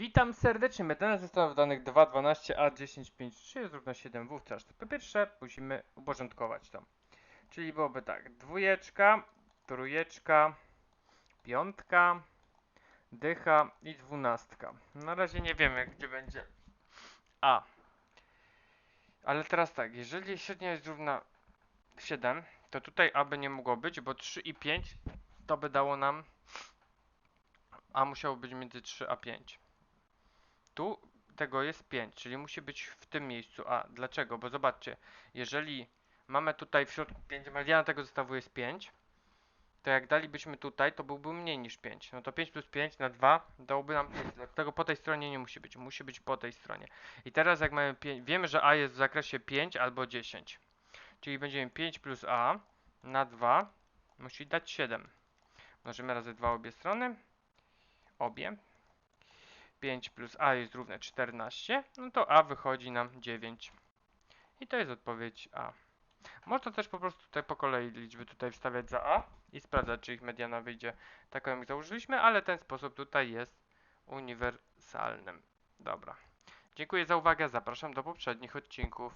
Witam serdecznie. Metana zestaw danych 2.12a10.5.3 jest równa 7 wówczas. To po pierwsze musimy uporządkować to. Czyli byłoby tak, dwójeczka, trójeczka, piątka, dycha i dwunastka. Na razie nie wiemy gdzie będzie a. Ale teraz tak, jeżeli średnia jest równa 7, to tutaj a by nie mogło być, bo 3 i 5 to by dało nam a musiało być między 3 a 5. Tu tego jest 5, czyli musi być w tym miejscu A. Dlaczego? Bo zobaczcie, jeżeli mamy tutaj w środku 5, mediana tego zestawu jest 5, to jak dalibyśmy tutaj, to byłby mniej niż 5. No to 5 plus 5 na 2 dałoby nam 5. Dlatego po tej stronie nie musi być, musi być po tej stronie. I teraz jak mamy 5, wiemy, że A jest w zakresie 5 albo 10. Czyli będziemy 5 plus A na 2 musi dać 7. Mnożymy razy 2 obie strony. Obie. 5 plus a jest równe 14, no to a wychodzi nam 9. I to jest odpowiedź a. Można też po prostu tutaj po kolei liczby tutaj wstawiać za a i sprawdzać, czy ich mediana wyjdzie taką, jak założyliśmy, ale ten sposób tutaj jest uniwersalnym. Dobra. Dziękuję za uwagę, zapraszam do poprzednich odcinków.